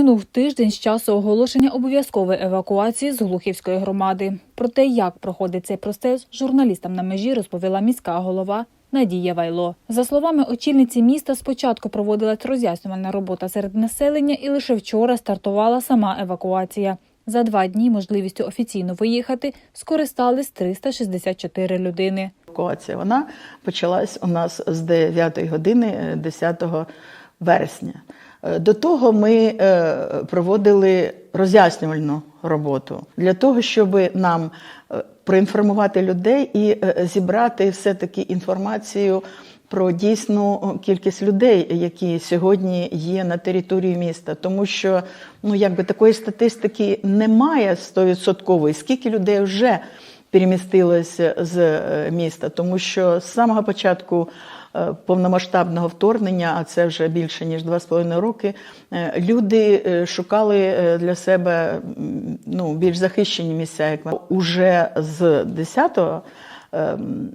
Минув тиждень з часу оголошення обов'язкової евакуації з Глухівської громади. Про те, як проходить цей процес, журналістам на межі розповіла міська голова Надія Вайло. За словами очільниці міста, спочатку проводилась роз'яснювальна робота серед населення, і лише вчора стартувала сама евакуація. За два дні можливістю офіційно виїхати скористались 364 людини. Евакуація вона почалась у нас з 9 години е, 10 вересня. Е, До того ми е, проводили роз'яснювальну роботу для того, щоб нам е, проінформувати людей і зібрати все-таки інформацію про дійсну кількість людей, які сьогодні є на території міста, тому що ну якби такої статистики немає стовідсоткової, скільки людей вже перемістилося з міста, тому що з самого початку повномасштабного вторгнення, а це вже більше ніж два з половиною роки, е, люди е, шукали е, для себе ну, більш захищені місця. Як ми. уже з 10 ем,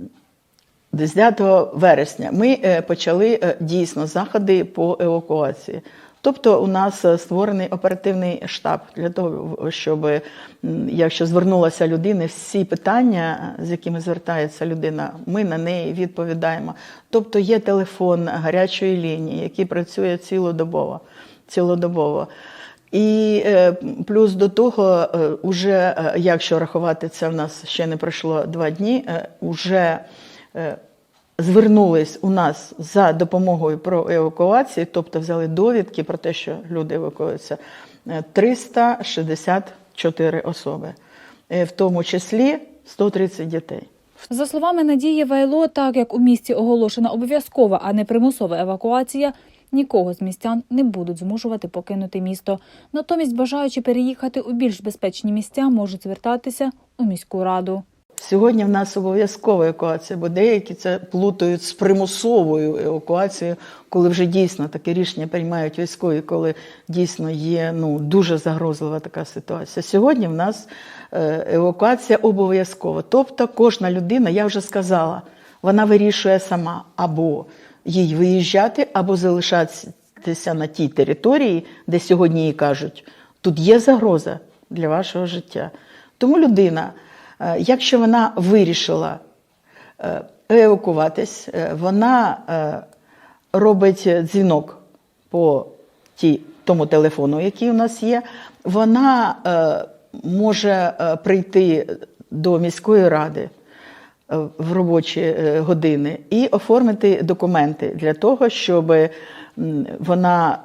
10 вересня ми е, почали е, дійсно заходи по евакуації. Тобто у нас е, створений оперативний штаб для того, щоб якщо звернулася людина, всі питання, з якими звертається людина, ми на неї відповідаємо. Тобто є телефон гарячої лінії, який працює цілодобово. цілодобово. І е, плюс до того, е, уже, якщо рахувати це, в нас ще не пройшло два дні, уже звернулись у нас за допомогою про евакуацію, тобто взяли довідки про те, що люди евакуюються, е, 364 особи, Е, в тому числі 130 дітей. За словами Надії Вайло, так як у місті оголошена обов'язкова, а не примусова евакуація, нікого з містян не будуть змушувати покинути місто. Натомість, бажаючи переїхати у більш безпечні місця, можуть звертатися у міську раду. Сьогодні в нас обов'язкова евакуація, бо деякі це плутають з примусовою евакуацією, коли вже дійсно таке рішення приймають військові, коли дійсно є ну дуже загрозлива така ситуація. Сьогодні в нас е, евакуація обов'язкова. Тобто кожна людина, я вже сказала, вона вирішує сама або їй виїжджати, або залишатися на тій території, де сьогодні їй кажуть, тут є загроза для вашого життя. Тому людина. Е, Якщо вона вирішила е, евакуватись, е, вона робить дзвінок по ті, тому телефону, який у нас є, вона може прийти до міської ради в робочі години і оформити документи для того, щоб вона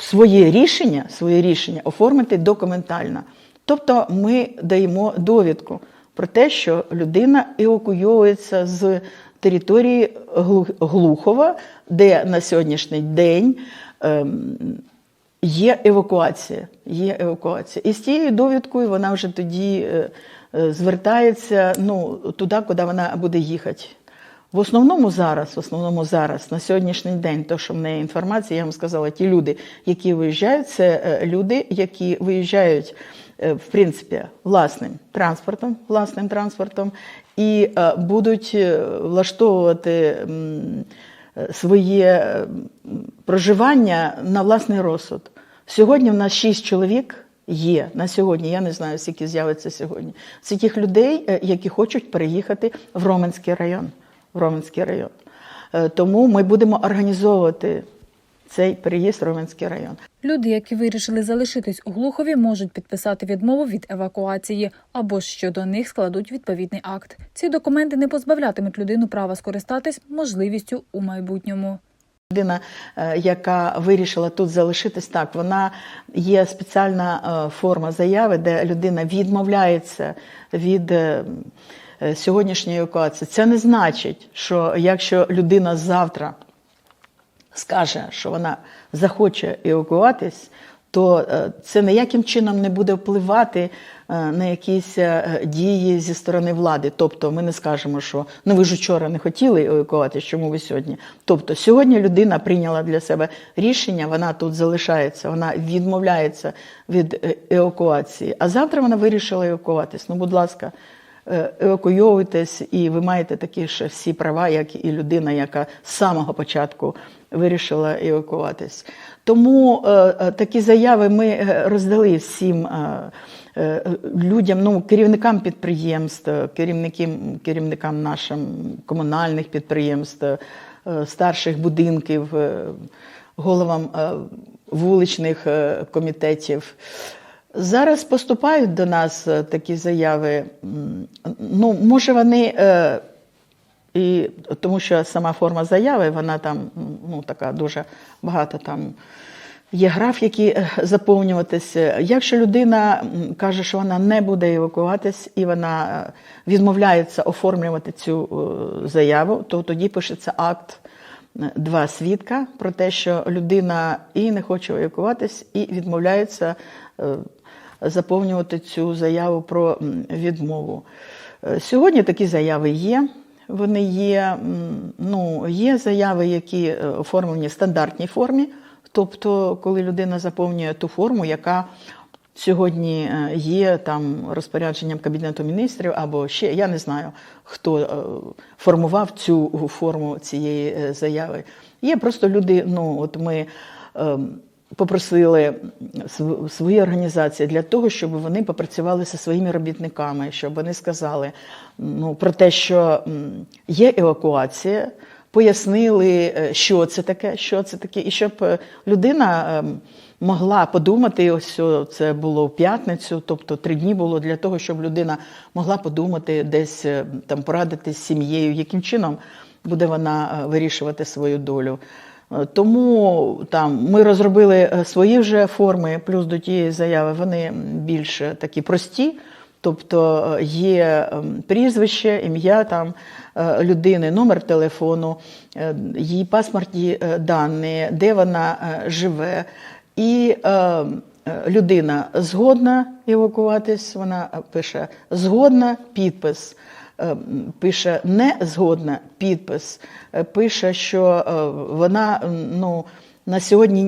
своє рішення, своє рішення оформити документально. Тобто ми даємо довідку про те, що людина евакуйовується з території Глухова, де на сьогоднішній день ем, є евакуація. Є евакуація. І з цією довідкою вона вже тоді е, е, звертається ну, туди, куди вона буде їхати. В основному зараз, в основному зараз, на сьогоднішній день, то, що в неї інформація, я вам сказала, ті люди, які виїжджають, це е, люди, які виїжджають, в принципі, власним транспортом, власним транспортом і е, будуть е, влаштовувати е, своє е, проживання на власний розсуд. Сьогодні в нас шість чоловік є на сьогодні. Я не знаю, скільки з'явиться сьогодні. Це тих людей, е, які хочуть переїхати в Роменський район. В Роменський район. Е, Тому ми будемо організовувати цей переїзд в Роменський район. Люди, які вирішили залишитись у Глухові, можуть підписати відмову від евакуації або ж щодо них складуть відповідний акт. Ці документи не позбавлятимуть людину права скористатись можливістю у майбутньому. Людина, е, яка вирішила тут залишитись, так вона є спеціальна е, форма заяви, де людина відмовляється від е, сьогоднішньої евакуації. Це не значить, що якщо людина завтра скаже, що вона захоче евакуатись, то е, це ніяким чином не буде впливати е, на якісь е, дії зі сторони влади. Тобто ми не скажемо, що ну ви ж вчора не хотіли евакуатись, чому ви сьогодні? Тобто сьогодні людина прийняла для себе рішення, вона тут залишається, вона відмовляється від евакуації. А завтра вона вирішила евакуватись. Ну, будь ласка, евакуйовуєтесь, і ви маєте такі ж всі права, як і людина, яка з самого початку вирішила евакуватись. Тому е, е, такі заяви ми е, роздали всім е, е, людям, ну, керівникам підприємств, керівникам, керівникам нашим комунальних підприємств, е, старших будинків, е, головам е, вуличних е, комітетів. Зараз поступають до нас е, такі заяви. Ну, може, вони. е, І тому що сама форма заяви, вона там ну, така дуже багато там є граф, які е, заповнюватися. Якщо людина каже, що вона не буде евакуватись і вона відмовляється оформлювати цю заяву, то тоді пишеться акт два свідка про те, що людина і не хоче евакуватись, і відмовляється заповнювати цю заяву про відмову. Е, Сьогодні такі заяви є. Вони є, ну, є заяви, які е, оформлені в стандартній формі, тобто, коли людина заповнює ту форму, яка сьогодні е, є там розпорядженням Кабінету міністрів, або ще я не знаю, хто формував цю форму цієї заяви. Є просто люди, ну от ми. Ем, Попросили свої організації для того, щоб вони попрацювали зі своїми робітниками, щоб вони сказали ну, про те, що є евакуація, пояснили, е, що це таке, що це таке, і щоб е, людина ем, могла подумати, ось це було в п'ятницю, тобто три дні було для того, щоб людина могла подумати, десь е, там порадитись з сім'єю, яким чином буде вона е, вирішувати свою долю. Тому там ми розробили е, свої вже форми, плюс до тієї заяви вони більш е, такі прості. Тобто е, є ем, прізвище, ім'я там людини, номер телефону, її паспортні дані, де вона живе. І е, людина згодна евакуватись, вона пише згодна підпис. Е, Пише не згодна підпис, Е, пише, що е, вона ну, на сьогодні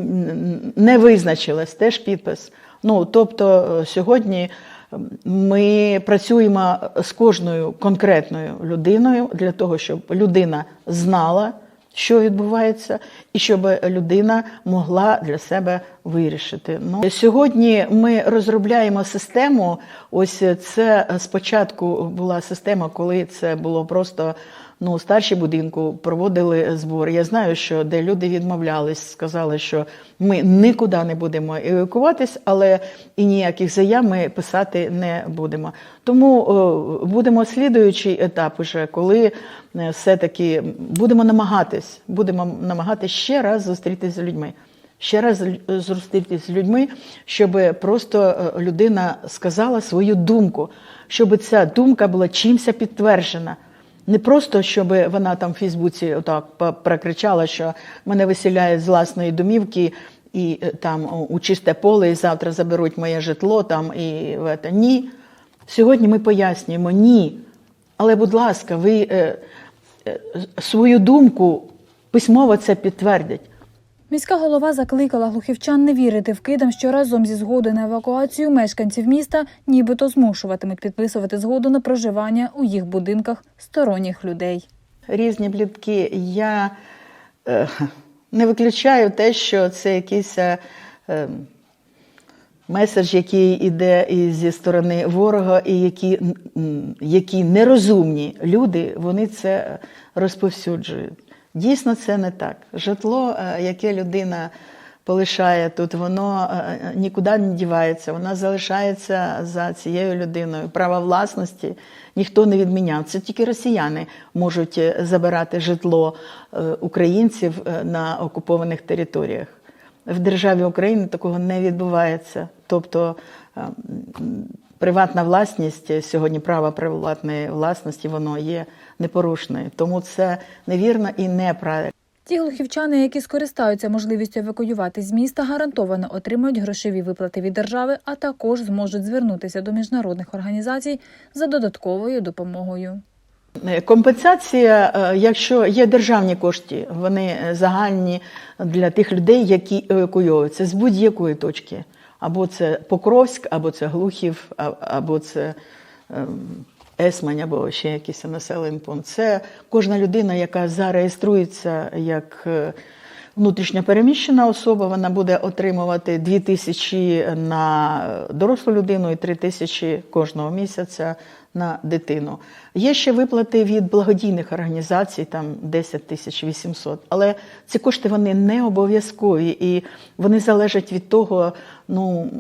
не визначилась, теж підпис. Ну, тобто сьогодні ми працюємо з кожною конкретною людиною для того, щоб людина знала, що відбувається, і щоб людина могла для себе вирішити. Ну сьогодні ми розробляємо систему. Ось це спочатку була система, коли це було просто. Ну, старші будинку проводили збор. Я знаю, що де люди відмовлялись, сказали, що ми нікуди не будемо евакуватись, але і ніяких заяв ми писати не будемо. Тому о, будемо слідуючий етап, уже коли е, все-таки будемо намагатись, будемо намагатись ще раз зустрітися з людьми. Ще раз л- зустрітися з людьми, щоб просто е, людина сказала свою думку, щоб ця думка була чимся підтверджена. Не просто, щоб вона там в Фейсбуці отак прокричала, що мене виселяють з власної домівки і е, там у чисте поле, і завтра заберуть моє житло там і. Ні. Сьогодні ми пояснюємо ні. Але, будь ласка, ви е, е, свою думку письмово це підтвердять. Міська голова закликала глухівчан не вірити вкидам, що разом зі згодою на евакуацію мешканців міста нібито змушуватимуть підписувати згоду на проживання у їх будинках сторонніх людей. різні плітки. Я е, не виключаю те, що це якийсь е, е, меседж, який йде і зі сторони ворога, і які, які нерозумні люди, вони це розповсюджують. Дійсно, це не так. Житло, е, яке людина полишає тут, воно е, нікуди не дівається, воно залишається за цією людиною. Право власності ніхто не відміняв. Це тільки росіяни можуть е, забирати житло е, українців е, на окупованих територіях. В державі України такого не відбувається. Тобто е, м, приватна власність сьогодні право приватної власності воно є непорушною. Тому це невірно і неправильно. Ті глухівчани, які скористаються можливістю евакуювати з міста, гарантовано отримають грошові виплати від держави, а також зможуть звернутися до міжнародних організацій за додатковою допомогою. Е, Компенсація, е, якщо є державні кошти, вони е, загальні для тих людей, які евакуйовуються з будь-якої точки. Або це Покровськ, або це Глухів, або це ем, Есмань або ще якийсь населений пункт. Це кожна людина, яка зареєструється як е, внутрішньо переміщена особа, вона буде отримувати 2 тисячі на дорослу людину і 3 тисячі кожного місяця на дитину. Є ще виплати від благодійних організацій, там 10 тисяч 800. Але ці кошти вони не обов'язкові і вони залежать від того, ну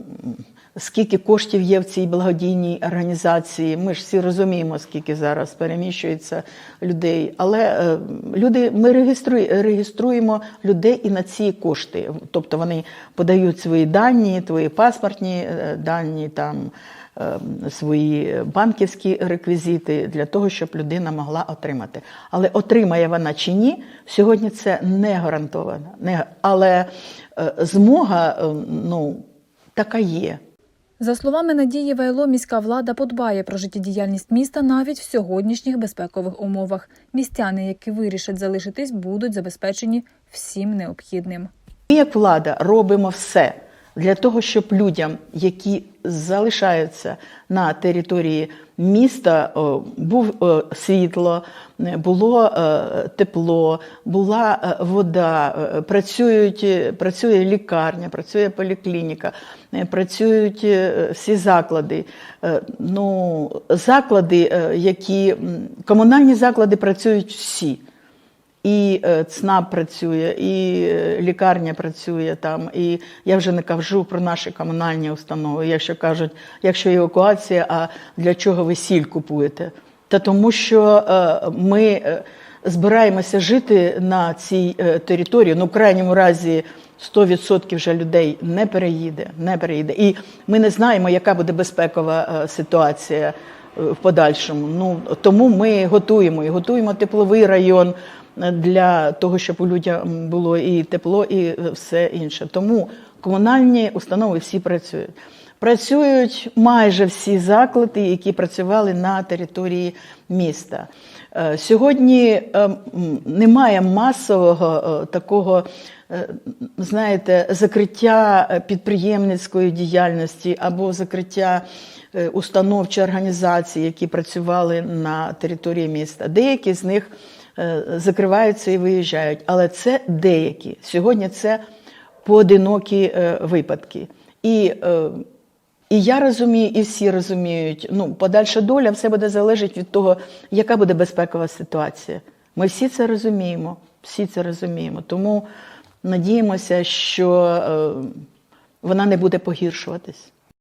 скільки коштів є в цій благодійній організації. Ми ж всі розуміємо, скільки зараз переміщується людей. Але е, люди, ми реєструє- реєструємо людей і на ці кошти. Тобто вони подають свої дані, твої паспортні е, дані, там е, свої банківські реквізити для того, щоб людина могла отримати. Але отримає вона чи ні, сьогодні це не гарантовано. Але змога ну, така є. За словами Надії Вайло, міська влада подбає про життєдіяльність міста навіть в сьогоднішніх безпекових умовах. Містяни, які вирішать залишитись, будуть забезпечені всім необхідним. Ми, як влада, робимо все для того, щоб людям, які залишаються на території міста, був світло, е, було е, тепло, була е, вода, е, працюють, е, працює лікарня, працює поліклініка, е, працюють е, всі заклади. Е, Ну, заклади, е, які комунальні заклади працюють всі. І е, ЦНАП працює, і е, лікарня працює там. І я вже не кажу про наші комунальні установи. Якщо кажуть, якщо евакуація, а для чого ви сіль купуєте? Та тому, що е, ми збираємося жити на цій території. Ну, в крайньому разі 100% вже людей не переїде, не переїде. І ми не знаємо, яка буде безпекова ситуація в подальшому. Ну тому ми готуємо і готуємо тепловий район для того, щоб у людям було і тепло, і все інше. Тому комунальні установи всі працюють. Працюють майже всі заклади, які працювали на території міста. Е, Сьогодні е, немає масового е, такого, знаєте, закриття підприємницької діяльності або закриття установ чи організацій, які працювали на території міста. Деякі з них закриваються і виїжджають, але це деякі. Сьогодні це поодинокі е, випадки. І е, і я розумію, і всі розуміють, ну, подальша доля все буде залежить від того, яка буде безпекова ситуація. Ми всі це розуміємо, всі це розуміємо. Тому надіємося, що е, вона не буде погіршуватись.